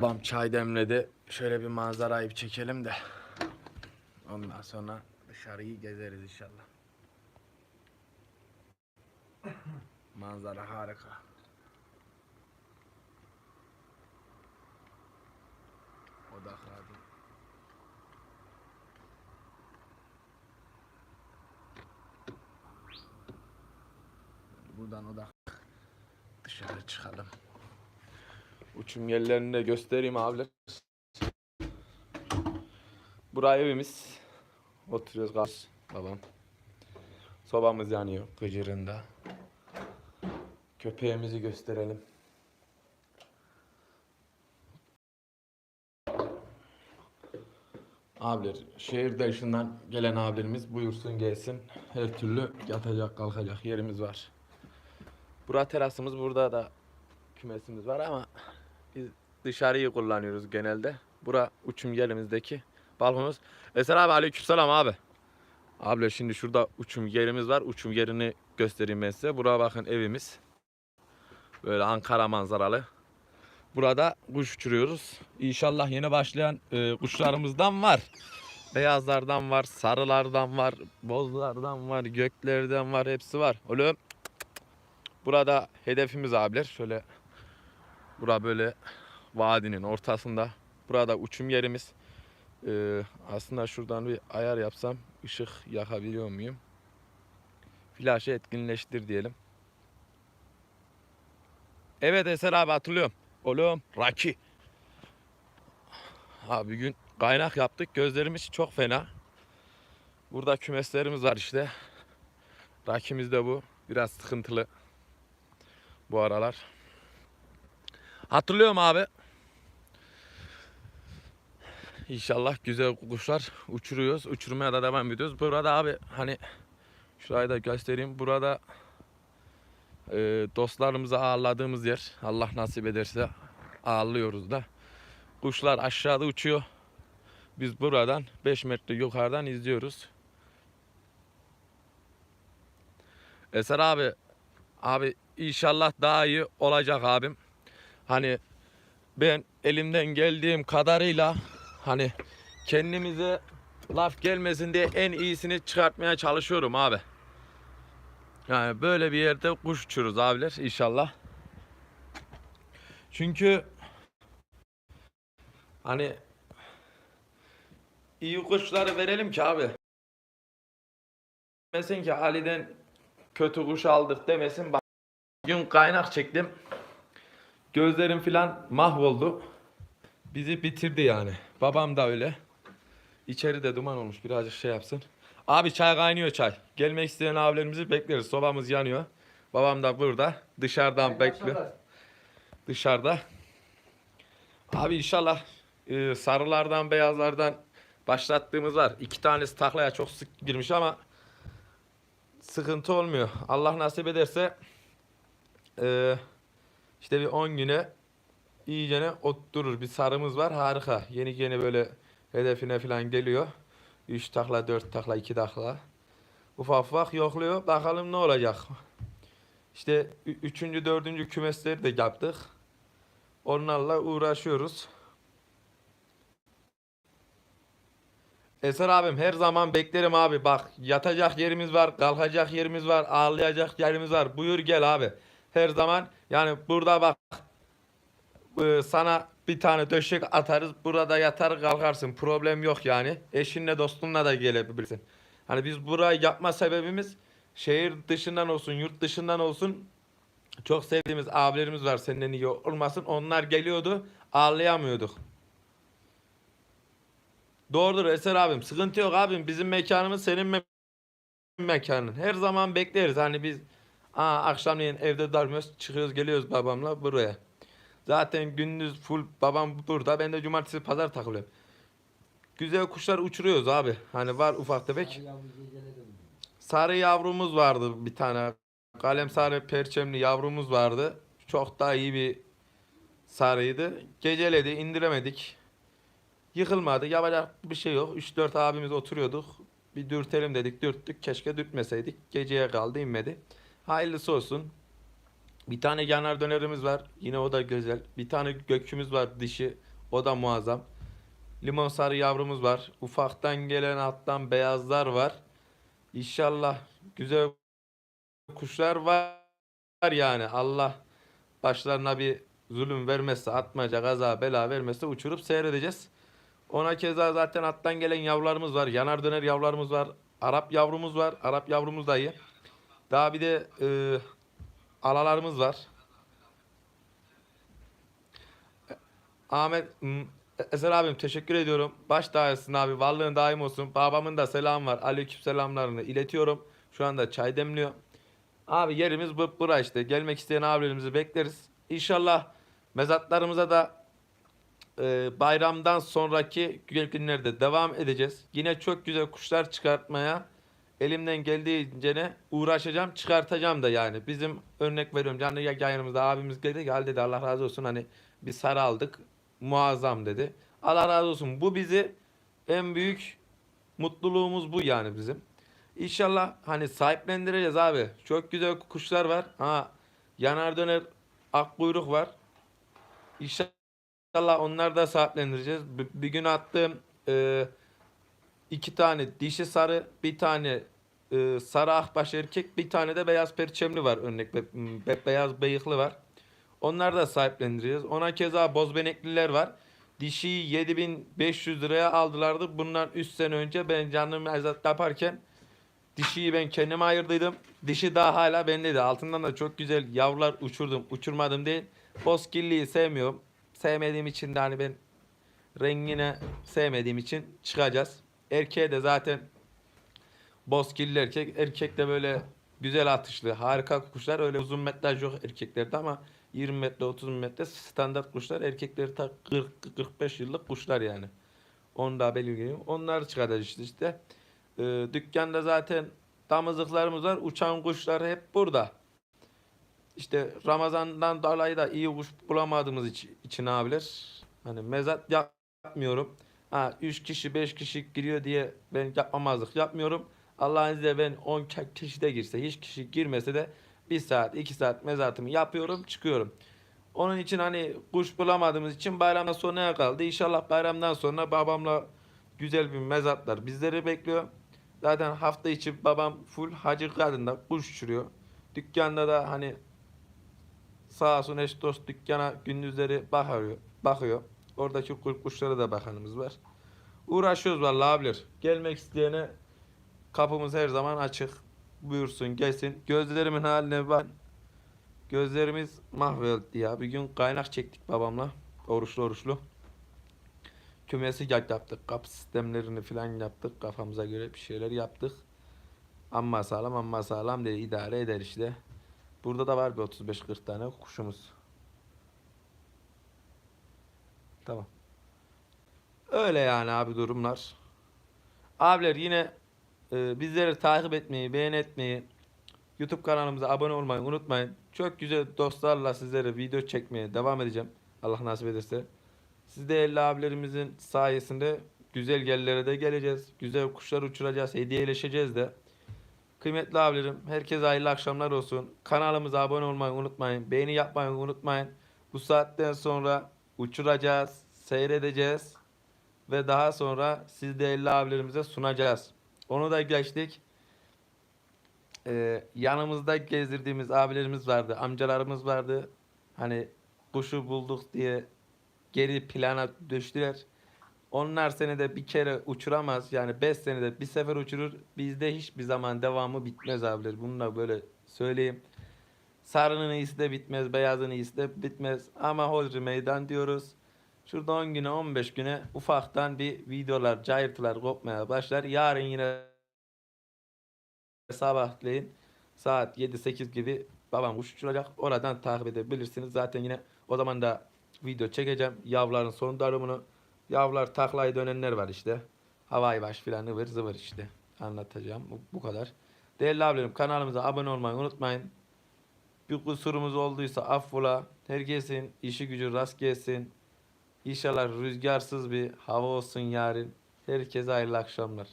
Babam çay demledi. Şöyle bir manzarayı bir çekelim de. Ondan sonra dışarıyı gezeriz inşallah. Manzara harika. Odakladım. Buradan odak dışarı çıkalım. Uçum yerlerini de göstereyim abiler. Buraya evimiz. Oturuyoruz karşı babam. Sobamız yanıyor gıcırında. Köpeğimizi gösterelim. Abiler, şehir dışından gelen abilerimiz buyursun gelsin. Her türlü yatacak kalkacak yerimiz var. Bura terasımız burada da kümesimiz var ama dışarıyı kullanıyoruz genelde. Bura uçum yerimizdeki balkonumuz. Eser abi aleykümselam abi. Abi şimdi şurada uçum yerimiz var. Uçum yerini göstereyim ben size. Buraya bakın evimiz. Böyle Ankara manzaralı. Burada kuş uçuruyoruz. İnşallah yeni başlayan e, kuşlarımızdan var. Beyazlardan var, sarılardan var, bozlardan var, göklerden var, hepsi var. Oğlum. Burada hedefimiz abiler. Şöyle bura böyle vadinin ortasında. Burada uçum yerimiz. Ee, aslında şuradan bir ayar yapsam ışık yakabiliyor muyum? Flaşı etkinleştir diyelim. Evet Eser abi hatırlıyorum. Oğlum Raki. Abi gün kaynak yaptık. Gözlerimiz çok fena. Burada kümeslerimiz var işte. Rakimiz de bu. Biraz sıkıntılı. Bu aralar. Hatırlıyorum abi. İnşallah güzel kuşlar uçuruyoruz. Uçurmaya da devam ediyoruz. Burada abi hani şurayı da göstereyim. Burada e, dostlarımızı ağırladığımız yer. Allah nasip ederse ağırlıyoruz da. Kuşlar aşağıda uçuyor. Biz buradan 5 metre yukarıdan izliyoruz. Eser abi abi inşallah daha iyi olacak abim. Hani ben elimden geldiğim kadarıyla hani kendimize laf gelmesin diye en iyisini çıkartmaya çalışıyorum abi. Yani böyle bir yerde kuş uçuruz abiler inşallah. Çünkü hani iyi kuşları verelim ki abi. Demesin ki Ali'den kötü kuş aldık demesin. Bak gün kaynak çektim. Gözlerim filan mahvoldu. Bizi bitirdi yani. Babam da öyle. İçeri de duman olmuş. Birazcık şey yapsın. Abi çay kaynıyor çay. Gelmek isteyen abilerimizi bekleriz. Sobamız yanıyor. Babam da burada. Dışarıdan bekliyor. Dışarıda. Abi inşallah e, sarılardan beyazlardan başlattığımız var. İki tanesi taklaya çok sık girmiş ama sıkıntı olmuyor. Allah nasip ederse e, işte bir 10 güne iyicene oturur. Bir sarımız var harika. Yeni yeni böyle hedefine falan geliyor. 3 takla, 4 takla, 2 takla. Ufak ufak yokluyor. Bakalım ne olacak. İşte 3. 4. kümesleri de yaptık. Onlarla uğraşıyoruz. Eser abim her zaman beklerim abi. Bak yatacak yerimiz var, kalkacak yerimiz var, ağlayacak yerimiz var. Buyur gel abi. Her zaman yani burada bak e, sana bir tane döşek atarız. Burada yatar kalkarsın. Problem yok yani. Eşinle dostunla da gelebilirsin. Hani biz burayı yapma sebebimiz şehir dışından olsun, yurt dışından olsun çok sevdiğimiz abilerimiz var senden iyi olmasın. Onlar geliyordu. Ağlayamıyorduk. Doğrudur Eser abim. Sıkıntı yok abim. Bizim mekanımız senin me- mekanın. Her zaman bekleriz. Hani biz aa, akşamleyin evde darmıyoruz. Çıkıyoruz geliyoruz babamla buraya. Zaten gündüz full babam burada. Ben de cumartesi pazar takılıyorum. Güzel kuşlar uçuruyoruz abi. Hani var ufak tefek. Sarı yavrumuz vardı bir tane. Kalem sarı perçemli yavrumuz vardı. Çok daha iyi bir sarıydı. Geceledi indiremedik. Yıkılmadı. Yapacak bir şey yok. 3-4 abimiz oturuyorduk. Bir dürtelim dedik dürttük. Keşke dürtmeseydik. Geceye kaldı inmedi. Hayırlısı olsun. Bir tane yanar dönerimiz var. Yine o da güzel. Bir tane gökümüz var dişi. O da muazzam. Limon sarı yavrumuz var. Ufaktan gelen alttan beyazlar var. İnşallah güzel kuşlar var yani. Allah başlarına bir zulüm vermezse, atmaca, gaza, bela vermezse uçurup seyredeceğiz. Ona keza zaten attan gelen yavrularımız var. Yanar döner yavrularımız var. Arap yavrumuz var. Arap yavrumuz da iyi. Daha bir de e, alalarımız var. Ahmet Eser abim teşekkür ediyorum. Baş tacısın abi. Varlığın daim olsun. Babamın da selam var. Aleyküm selamlarını iletiyorum. Şu anda çay demliyor. Abi yerimiz bu bura işte. Gelmek isteyen abilerimizi bekleriz. İnşallah mezatlarımıza da e, bayramdan sonraki günlerde devam edeceğiz. Yine çok güzel kuşlar çıkartmaya elimden geldiğince ne uğraşacağım, çıkartacağım da yani. Bizim örnek veriyorum canlı yayınımızda abimiz dedi "Hal dedi Allah razı olsun hani bir sarı aldık. Muazzam dedi. Allah razı olsun. Bu bizi en büyük mutluluğumuz bu yani bizim. İnşallah hani sahiplendireceğiz abi. Çok güzel kuşlar var. Ha yanar döner akkuyruk var. İnşallah onlar da sahiplendireceğiz. Bir, bir gün attığım e, iki tane dişi sarı, bir tane e, sarı akbaş erkek, bir tane de beyaz perçemli var örnek. Be, be- beyaz bıyıklı var. Onları da sahiplendireceğiz. Ona keza bozbenekliler var. Dişiyi 7500 liraya aldılardı. Bundan 3 sene önce ben canlı mezat yaparken dişiyi ben kendime ayırdıydım. Dişi daha hala bendeydi. Altından da çok güzel yavrular uçurdum. Uçurmadım değil. Bozkirliyi sevmiyorum. Sevmediğim için de hani ben rengine sevmediğim için çıkacağız. Erkeğe de zaten bozkirli erkek. Erkek de böyle güzel atışlı. Harika kuşlar. Öyle uzun metraj yok erkeklerde ama 20 metre 30 metre standart kuşlar. Erkekleri ta 40-45 yıllık kuşlar yani. Onu da belirleyeyim. Onlar çıkacağız işte. işte. Ee, dükkanda zaten damızlıklarımız var. Uçan kuşlar hep burada. İşte Ramazan'dan dolayı da iyi kuş bulamadığımız için, için abiler. Hani mezat yapmıyorum. Ha 3 kişi 5 kişi giriyor diye ben yapmamazlık yapmıyorum. Allah'ın izniyle ben 10 kişi de girse hiç kişi girmese de 1 saat 2 saat mezatımı yapıyorum çıkıyorum. Onun için hani kuş bulamadığımız için bayramdan sonraya kaldı. İnşallah bayramdan sonra babamla güzel bir mezatlar bizleri bekliyor. Zaten hafta içi babam full hacı kadında kuş uçuruyor. Dükkanda da hani sağ olsun eş dost dükkana gündüzleri bakıyor. bakıyor. Oradaki kuşlara da bakanımız var. Uğraşıyoruz vallahi abiler. Gelmek isteyene kapımız her zaman açık. Buyursun gelsin. Gözlerimin haline bak. Gözlerimiz mahvoldu ya. Bir gün kaynak çektik babamla. Oruçlu oruçlu. Kümesi yaptık. Kapı sistemlerini falan yaptık. Kafamıza göre bir şeyler yaptık. Amma sağlam amma sağlam dedi. idare eder işte. Burada da var bir 35-40 tane kuşumuz. Tamam. Öyle yani abi durumlar. Abiler yine e, bizleri takip etmeyi, beğen etmeyi, YouTube kanalımıza abone olmayı unutmayın. Çok güzel dostlarla sizlere video çekmeye devam edeceğim. Allah nasip ederse. Siz değerli abilerimizin sayesinde güzel yerlere de geleceğiz. Güzel kuşlar uçuracağız, hediyeleşeceğiz de. Kıymetli abilerim, herkese hayırlı akşamlar olsun. Kanalımıza abone olmayı unutmayın. Beğeni yapmayı unutmayın. Bu saatten sonra uçuracağız, seyredeceğiz ve daha sonra siz değerli abilerimize sunacağız. Onu da geçtik. Ee, yanımızda gezdirdiğimiz abilerimiz vardı, amcalarımız vardı. Hani kuşu bulduk diye geri plana düştüler. Onlar senede bir kere uçuramaz. Yani 5 senede bir sefer uçurur. Bizde hiçbir zaman devamı bitmez abiler. Bunu da böyle söyleyeyim. Sarının iyisi de bitmez, beyazın iyisi de bitmez. Ama hodri meydan diyoruz. Şurada 10 güne 15 güne ufaktan bir videolar, cayırtılar kopmaya başlar. Yarın yine sabahleyin saat 7-8 gibi babam kuş uçuracak. Oradan takip edebilirsiniz. Zaten yine o zaman da video çekeceğim. Yavruların son darımını. Yavrular taklayı dönenler var işte. Havai baş filan ıvır zıvır işte. Anlatacağım. Bu, bu kadar. Değerli abilerim kanalımıza abone olmayı unutmayın. Bir kusurumuz olduysa affola. Herkesin işi gücü rast gelsin. İnşallah rüzgarsız bir hava olsun yarın. Herkese hayırlı akşamlar.